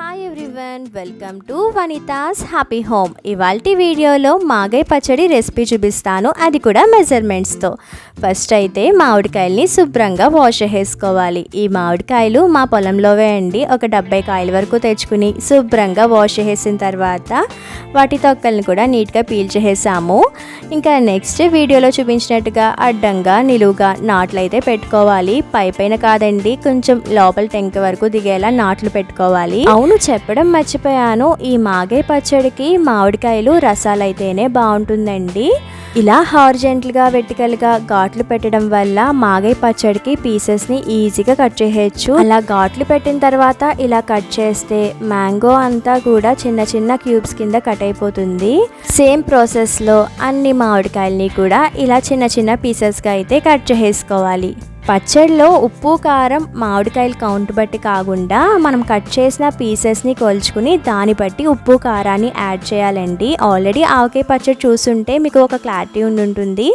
Hi everyone welcome to Vanitha's happy home ఇవాల్టి వీడియోలో మాగై పచ్చడి రెసిపీ చూపిస్తాను. అది కూడా మెజర్మెంట్స్తో ఫస్ట్ అయితే మామిడికాయల్ని శుభ్రంగా వాష్ చేసుకోవాలి ఈ మామిడికాయలు మా పొలంలోవే అండి ఒక డెబ్బై కాయల వరకు తెచ్చుకుని శుభ్రంగా వాష్ చేసిన తర్వాత వాటి తొక్కల్ని కూడా నీట్గా పీల్చేసాము ఇంకా నెక్స్ట్ వీడియోలో చూపించినట్టుగా అడ్డంగా నిలువుగా నాట్లు అయితే పెట్టుకోవాలి. పై పైన కాదండి కొంచెం లోపల టెంక వరకు దిగేలా నాట్లు పెట్టుకోవాలి. అవును చెప్పడం మర్చిపోయాను. ఈ మాగే పచ్చడికి మామిడికాయలు రసాలు అయితేనే బాగుంటుందండి. ఇలా హార్జెంట్లుగా వెట్టికలుగా ఘాట్లు పెట్టడం వల్ల మాగే పచ్చడికి పీసెస్ని ఈజీగా కట్ చేయొచ్చు అలా ఘాట్లు పెట్టిన తర్వాత ఇలా కట్ చేస్తే మ్యాంగో అంతా కూడా చిన్న చిన్న క్యూబ్స్ కింద కట్ అయిపోతుంది. సేమ్ ప్రాసెస్లో అన్ని మామిడికాయల్ని కూడా ఇలా చిన్న చిన్న పీసెస్గా అయితే కట్ చేసుకోవాలి పచ్చడిలో ఉప్పు కారం మామిడికాయలు కౌంట్ బట్టి కాకుండా మనం కట్ చేసిన పీసెస్ని కొలుచుకుని దాన్ని బట్టి ఉప్పు కారాన్ని యాడ్ చేయాలండి. ఆల్రెడీ ఆవకాయ పచ్చడి చూస్తుంటే మీకు ఒక క్లారిటీ ఉండి ఉంటుంది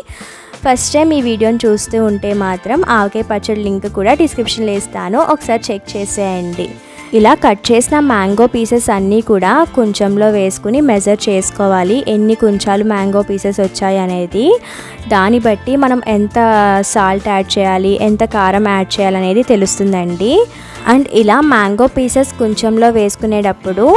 ఫస్ట్ టైం ఈ వీడియోని చూస్తూ ఉంటే మాత్రం ఆవకాయ పచ్చడి లింక్ కూడా డిస్క్రిప్షన్లో ఇస్తాను. ఒకసారి చెక్ చేసేయండి. ఇలా కట్ చేసిన మ్యాంగో పీసెస్ అన్నీ కూడా కొంచెంలో వేసుకుని మెజర్ చేసుకోవాలి. ఎన్ని కుంచాలు మ్యాంగో పీసెస్ వచ్చాయి అనేది. దాన్ని బట్టి మనం ఎంత సాల్ట్ యాడ్ చేయాలి ఎంత కారం యాడ్ చేయాలనేది తెలుస్తుందండి. అండ్ ఇలా మ్యాంగో పీసెస్ కొంచెంలో వేసుకునేటప్పుడు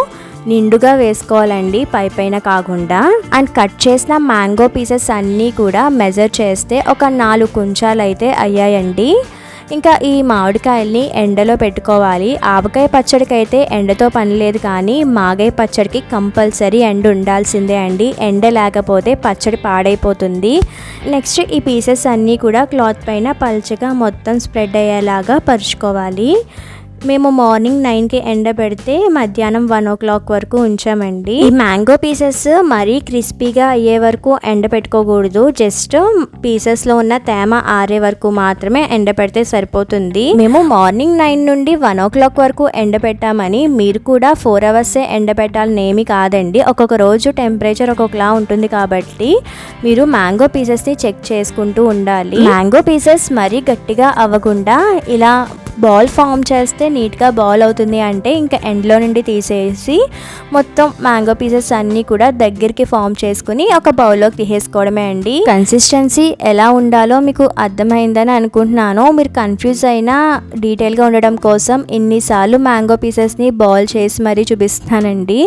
నిండుగా వేసుకోవాలండి పై పైన కాకుండా. అండ్ కట్ చేసిన మ్యాంగో పీసెస్ అన్నీ కూడా మెజర్ చేస్తే ఒక నాలుగు కుంచాలు అయితే అయ్యాయండి. ఇంకా ఈ మామిడికాయల్ని ఎండలో పెట్టుకోవాలి. ఆవకాయ పచ్చడికి అయితే ఎండతో పని లేదు కానీ మాగాయ పచ్చడికి కంపల్సరీ ఎండ ఉండాల్సిందే అండి. ఎండ లేకపోతే పచ్చడి పాడైపోతుంది. నెక్స్ట్ ఈ పీసెస్ అన్నీ కూడా క్లాత్ పైన పల్చగా మొత్తం స్ప్రెడ్ అయ్యేలాగా పరుచుకోవాలి. మేము మార్నింగ్ నైన్కి ఎండ పెడితే మధ్యాహ్నం వన్ ఓ క్లాక్ వరకు ఉంచామండి. ఈ మ్యాంగో పీసెస్ మరీ క్రిస్పీగా అయ్యే వరకు ఎండ పెట్టుకోకూడదు. జస్ట్ పీసెస్లో ఉన్న తేమ ఆరే వరకు మాత్రమే ఎండ పెడితే సరిపోతుంది. మేము మార్నింగ్ నైన్ నుండి వన్ ఓ క్లాక్ వరకు ఎండ పెట్టామని మీరు కూడా ఫోర్ అవర్సే ఎండ పెట్టాలని ఏమి కాదండి. ఒక్కొక్క రోజు టెంపరేచర్ ఒక్కొక్కలా ఉంటుంది కాబట్టి మీరు మ్యాంగో పీసెస్ని చెక్ చేసుకుంటూ ఉండాలి. మ్యాంగో పీసెస్ మరీ గట్టిగా అవ్వకుండా ఇలా బాల్ ఫామ్ చేస్తే నీట్గా బాల్ అవుతుంది అంటే ఇంకా ఎండ్లో నుండి తీసేసి మొత్తం మ్యాంగో పీసెస్ అన్నీ కూడా దగ్గరికి ఫామ్ చేసుకుని ఒక బౌల్లోకి తీసేసుకోవడమే అండి. కన్సిస్టెన్సీ ఎలా ఉండాలో మీకు అర్థమైందని అనుకుంటున్నాను. మీరు కన్ఫ్యూజ్ అయినా డీటెయిల్గా ఉండడం కోసం ఇన్నిసార్లు మ్యాంగో పీసెస్ని బాల్ చేసి మరీ చూపిస్తానండి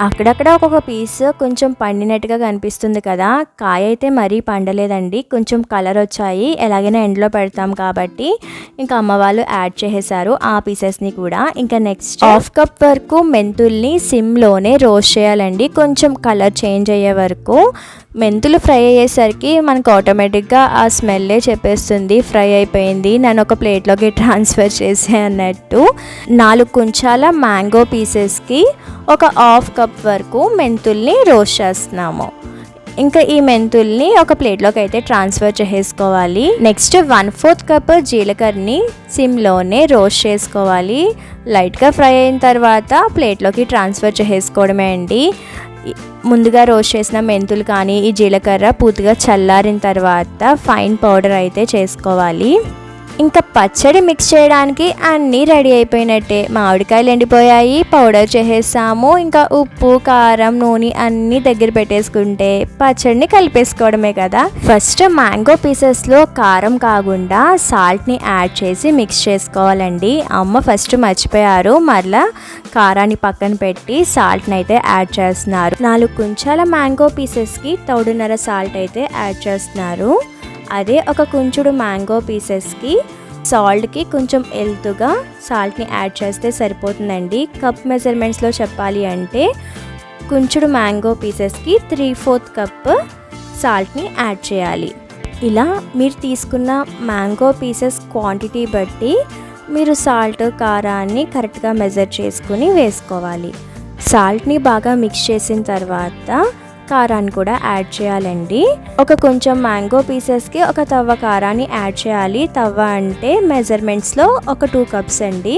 అక్కడక్కడ ఒక్కొక్క పీస్ కొంచెం పండినట్టుగా కనిపిస్తుంది కదా. కాయ అయితే మరీ పండలేదండి. కొంచెం కలర్ వచ్చాయి. ఎలాగైనా ఎండలో పెడతాం కాబట్టి ఇంకా అమ్మ వాళ్ళు యాడ్ చేసేసారు ఆ పీసెస్ని కూడా. ఇంకా నెక్స్ట్ హాఫ్ కప్ వరకు మెంతుల్ని సిమ్లోనే రోస్ట్ చేయాలండి. కొంచెం కలర్ చేంజ్ అయ్యే వరకు. మెంతులు ఫ్రై అయ్యేసరికి మనకు ఆటోమేటిక్గా ఆ స్మెల్లే చెప్పేస్తుంది. ఫ్రై అయిపోయింది. నన్ను ఒక ప్లేట్లోకి ట్రాన్స్ఫర్ చేసే అన్నట్టు. నాలుగు కుంచాల మ్యాంగో పీసెస్కి ఒక హాఫ్ కప్ కప్ వరకు మెంతుల్ని రోస్ట్ చేస్తున్నాము. ఇంకా ఈ మెంతుల్ని ఒక ప్లేట్లోకి అయితే ట్రాన్స్ఫర్ చేసుకోవాలి నెక్స్ట్ వన్ ఫోర్త్ కప్ జీలకర్రని సిమ్లోనే రోస్ట్ చేసుకోవాలి. లైట్గా ఫ్రై అయిన తర్వాత ప్లేట్లోకి ట్రాన్స్ఫర్ చేసుకోవడమే అండి. ముందుగా రోస్ట్ చేసిన మెంతులు కానీ ఈ జీలకర్ర పూర్తిగా చల్లారిన తర్వాత ఫైన్ పౌడర్ అయితే చేసుకోవాలి. ఇంకా పచ్చడి మిక్స్ చేయడానికి అన్నీ రెడీ అయిపోయినట్టే. మామిడికాయలు ఎండిపోయాయి పౌడర్ చేసేసాము. ఇంకా ఉప్పు కారం నూనె అన్నీ దగ్గర పెట్టేసుకుంటే పచ్చడిని కలిపేసుకోవడమే కదా. ఫస్ట్ మ్యాంగో పీసెస్లో కారం కాకుండా సాల్ట్ని యాడ్ చేసి మిక్స్ చేసుకోవాలండి. అమ్మ ఫస్ట్ మర్చిపోయారు. మరలా కారాన్ని పక్కన పెట్టి సాల్ట్ని అయితే యాడ్ చేస్తున్నారు. నాలుగు కుంచాల మ్యాంగో పీసెస్కి తౌడున్నర సాల్ట్ అయితే యాడ్ చేస్తున్నారు. అదే ఒక కుంచుడు మ్యాంగో పీసెస్కి సాల్ట్కి కొంచెం ఎల్తుగా సాల్ట్ని యాడ్ చేస్తే సరిపోతుందండి. కప్ మెజర్మెంట్స్లో చెప్పాలి అంటే కుంచుడు మ్యాంగో పీసెస్కి త్రీ ఫోర్త్ కప్ సాల్ట్ని యాడ్ చేయాలి. ఇలా మీరు తీసుకున్న మ్యాంగో పీసెస్ క్వాంటిటీ బట్టి మీరు సాల్ట్ కారాన్ని కరెక్ట్గా మెజర్ చేసుకుని వేసుకోవాలి. సాల్ట్ని బాగా మిక్స్ చేసిన తర్వాత కారాన్ని కూడా యాడ్ చేయాలండి. ఒక కొంచెం మ్యాంగో పీసెస్కి ఒక తవ్వ కారాన్ని యాడ్ చేయాలి. తవ్వ అంటే మెజర్మెంట్స్లో ఒక టూ కప్స్ అండి.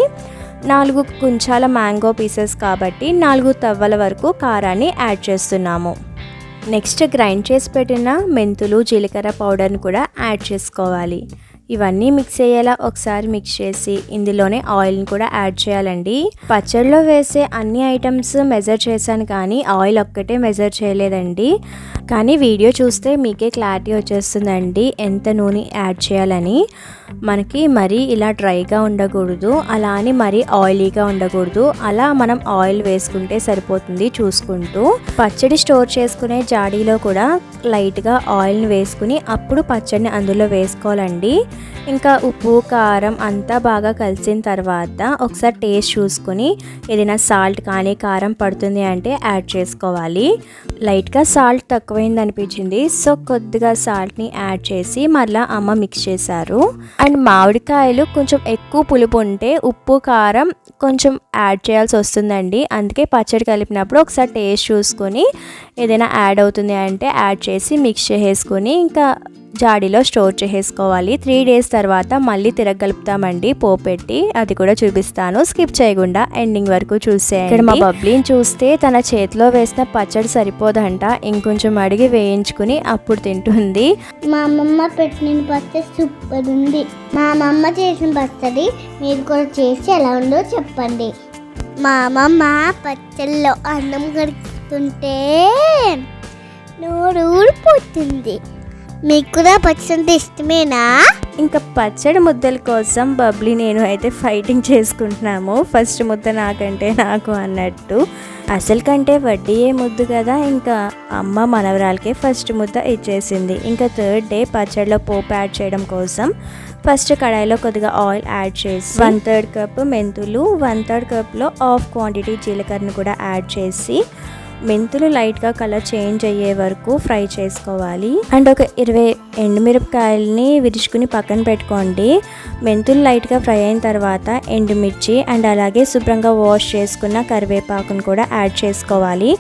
నాలుగు కుంచాల మ్యాంగో పీసెస్ కాబట్టి నాలుగు తవ్వల వరకు కారాన్ని యాడ్ చేస్తున్నాము. నెక్స్ట్ గ్రైండ్ చేసి పెట్టిన మెంతులు జీలకర్ర పౌడర్ని కూడా యాడ్ చేసుకోవాలి. ఇవన్నీ మిక్స్ అయ్యేలా ఒకసారి మిక్స్ చేసి ఇందులోనే ఆయిల్ని కూడా యాడ్ చేయాలండి. పచ్చడిలో వేసే అన్ని ఐటమ్స్ మెజర్ చేశాను కానీ ఆయిల్ ఒక్కటే మెజర్ చేయలేదండి. కానీ వీడియో చూస్తే మీకే క్లారిటీ వచ్చేస్తుందండి ఎంత నూనె యాడ్ చేయాలని. మనకి మరీ ఇలా డ్రైగా ఉండకూడదు అలా అని మరీ ఆయిలీగా ఉండకూడదు. అలా మనం ఆయిల్ వేసుకుంటే సరిపోతుంది చూసుకుంటూ. పచ్చడి స్టోర్ చేసుకునే జాడీలో కూడా లైట్గా ఆయిల్ని వేసుకుని అప్పుడు పచ్చడిని అందులో వేసుకోవాలండి. ఇంకా ఉప్పు కారం అంతా బాగా కలిసిన తర్వాత ఒకసారి టేస్ట్ చూసుకుని ఏదైనా సాల్ట్ కానీ కారం పడుతుంది అంటే యాడ్ చేసుకోవాలి. లైట్గా సాల్ట్ తక్కువైంది అనిపించింది సో కొద్దిగా సాల్ట్ని యాడ్ చేసి మళ్ళీ అమ్మ మిక్స్ చేశారు. అండ్ మామిడికాయలు కొంచెం ఎక్కువ పులుపు ఉంటే ఉప్పు కారం కొంచెం యాడ్ చేయాల్సి వస్తుందండి. అందుకే పచ్చడి కలిపినప్పుడు ఒకసారి టేస్ట్ చూసుకొని ఏదైనా యాడ్ అవుతుంది అంటే యాడ్ చేసి మిక్స్ చేసేసుకొని ఇంకా జాడీలో స్టోర్ చేసేసుకోవాలి. త్రీ డేస్ తర్వాత మళ్ళీ తిరగలుపుతామండి. పోపెట్టి అది కూడా చూపిస్తాను. స్కిప్ చేయకుండా ఎండింగ్ వరకు చూసే ఇక్కడ మా బబ్లీని చూస్తే తన చేతిలో వేసిన పచ్చడి సరిపోదంట. ఇంకొంచెం అడిగి వేయించుకుని అప్పుడు తింటుంది. మా అమ్మమ్మ పెట్టిన పచ్చడి సూపర్ ఉంది. మా అమ్మమ్మ చేసిన పచ్చడి మీరు కూడా చేసి ఎలా ఉందో చెప్పండి. మా అమ్మమ్మ పచ్చళ్ళలో అన్నం కడుగుతుంటే నోరు ఊడిపోతుంది మీకు కూడా పచ్చడి అంటే ఇష్టమేనా? ఇంకా పచ్చడి ముద్దల కోసం బబ్లీ నేను అయితే ఫైటింగ్ చేసుకుంటున్నాము. ఫస్ట్ ముద్ద నాకంటే నాకు అన్నట్టు. అసలు కంటే వడ్డీయే ముద్దు కదా ఇంకా అమ్మ మనవరాలకే ఫస్ట్ ముద్ద ఇచ్చేసింది. ఇంకా థర్డ్ డే పచ్చడిలో పోపు యాడ్ చేయడం కోసం ఫస్ట్ కడాయిలో కొద్దిగా ఆయిల్ యాడ్ చేసి వన్ థర్డ్ కప్ మెంతులు వన్ థర్డ్ కప్లో హాఫ్ క్వాంటిటీ జీలకర్రను కూడా యాడ్ చేసి మెంతులు లైట్గా కలర్ చేంజ్ అయ్యే వరకు ఫ్రై చేసుకోవాలి. అండ్ ఒక ఇరవై ఎండుమిరపకాయలని విరుచుకుని పక్కన పెట్టుకోండి. మెంతులు లైట్గా ఫ్రై అయిన తర్వాత ఎండుమిర్చి అండ్ అలాగే శుభ్రంగా వాష్ చేసుకున్న కరివేపాకును కూడా యాడ్ చేసుకోవాలి.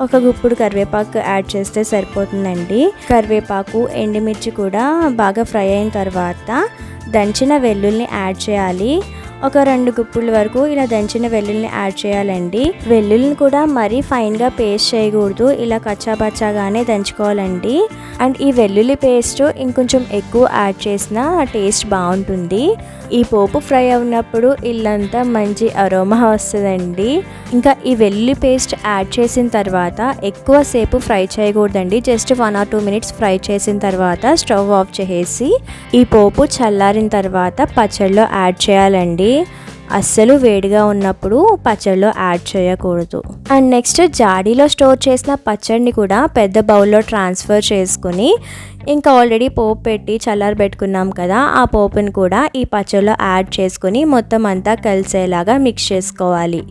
ఒక గుప్పుడు కరివేపాకు యాడ్ చేస్తే సరిపోతుందండి. కరివేపాకు ఎండుమిర్చి కూడా బాగా ఫ్రై అయిన తర్వాత దంచిన వెల్లుల్ని యాడ్ చేయాలి. ఒక రెండు గుప్పుల వరకు ఇలా దంచిన వెల్లుల్ని యాడ్ చేయాలండి. వెల్లుల్ని కూడా మరీ ఫైన్గా పేస్ట్ చేయకూడదు. ఇలా కచ్చాబచ్చాగానే దంచుకోవాలండి. అండ్ ఈ వెల్లుల్లి పేస్ట్ ఇంకొంచెం ఎక్కువ యాడ్ చేసిన టేస్ట్ బాగుంటుంది. ఈ పోపు ఫ్రై అవునప్పుడు ఇల్లంతా మంచి అరోమా వస్తుందండి. ఇంకా ఈ వెల్లుల్లి పేస్ట్ యాడ్ చేసిన తర్వాత ఎక్కువసేపు ఫ్రై చేయకూడదండి. Just one or two minutes fry చేసిన తర్వాత స్టవ్ ఆఫ్ చేసేసి ఈ పోపు చల్లారిన తర్వాత పచ్చడిలో యాడ్ చేయాలండి. అస్సలు వేడిగా ఉన్నప్పుడు పచ్చడిలో యాడ్ చేయకూడదు. అండ్ నెక్స్ట్ జాడీలో స్టోర్ చేసిన పచ్చడిని కూడా పెద్ద బౌల్లో ట్రాన్స్ఫర్ చేసుకుని ఇంకా ఆల్రెడీ పోపు పెట్టి చల్లారబెట్టుకున్నాం కదా ఆ పోపుని కూడా ఈ పచ్చడిలో యాడ్ చేసుకుని మొత్తం అంతా కలిసేలాగా మిక్స్ చేసుకోవాలి.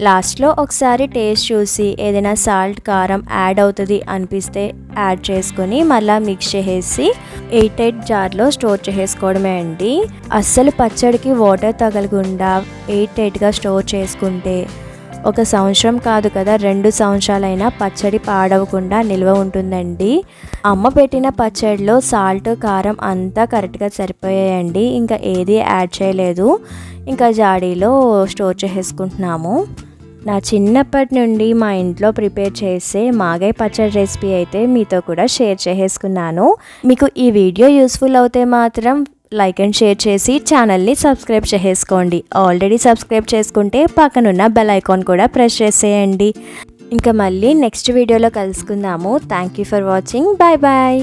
లాస్ట్లో ఒకసారి టేస్ట్ చూసి ఏదైనా సాల్ట్ కారం యాడ్ అవుతుంది అనిపిస్తే యాడ్ చేసుకొని మళ్ళీ మిక్స్ చేసేసి ఎయిట్ ఎయిట్ జార్లో స్టోర్ చేసేసుకోవడమే అండి. అస్సలు పచ్చడికి వాటర్ తగలకుండా ఎయిట్ ఎయిట్గా స్టోర్ చేసుకుంటే ఒక సంవత్సరం కాదు కదా రెండు సంవత్సరాలైనా పచ్చడి పాడవకుండా నిల్వ ఉంటుందండి. అమ్మ పెట్టిన పచ్చడిలో సాల్ట్ కారం అంతా కరెక్ట్గా సరిపోయాయండి. ఇంకా ఏది యాడ్ చేయలేదు. ఇంకా జాడీలో స్టోర్ చేసేసుకుంటున్నాము. నా చిన్నప్పటి నుండి మా ఇంట్లో ప్రిపేర్ చేసే మాగాయ పచ్చడి రెసిపీ అయితే మీతో కూడా షేర్ చేసేసుకున్నాను. మీకు ఈ వీడియో యూస్ఫుల్ అవుతే మాత్రం లైక్ అండ్ షేర్ చేసి ఛానల్ని సబ్స్క్రైబ్ చేసేసుకోండి. ఆల్రెడీ సబ్స్క్రైబ్ చేసుకుంటే పక్కనున్న బెల్ ఐకాన్ కూడా ప్రెస్ చేసేయండి. ఇంకా మళ్ళీ నెక్స్ట్ వీడియోలో కలుసుకుందాము. Thank you for watching. Bye bye.